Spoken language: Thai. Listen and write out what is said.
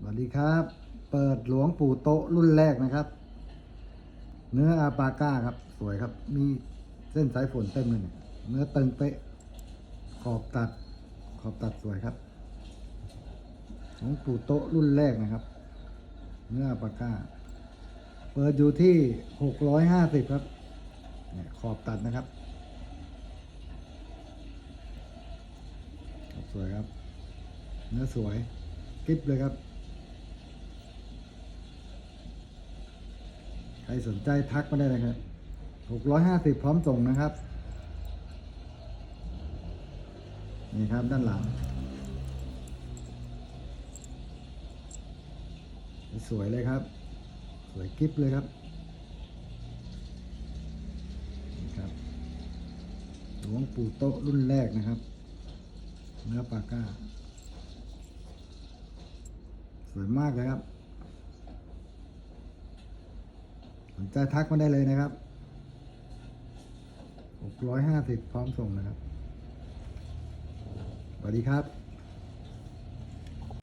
สวัสดีครับ เปิดหลวงปู่โตะรุ่นแรกนะครับ เนื้ออาปาก้าครับ สวยครับ มีเส้นสายฝนเต็มเลยเนี่ยเนื้อตึงเป๊ะ ขอบตัด ขอบตัดสวยครับ หลวงปู่โตะรุ่นแรกนะครับ เนื้ออาปาก้า เปิดอยู่ที่หกร้อยห้าสิบครับ เนี่ยขอบตัดนะครับ สวยครับ เนื้อสวยกริบเลยครับ ครสนใจทักมาได้เลยครับหกร้อยห้าสิบพร้อมส่งนะครับ นี่ครับด้านหลัง สวยเลยครับ สวยกริบเลยครับครับหลวงปู่โตะรุ่นแรกนะครับ เนื้อปาก้า สวยมากเลยครับ สนใจทักมาได้เลยนะครับ650 พร้อมส่งนะครับ สวัสดีครับ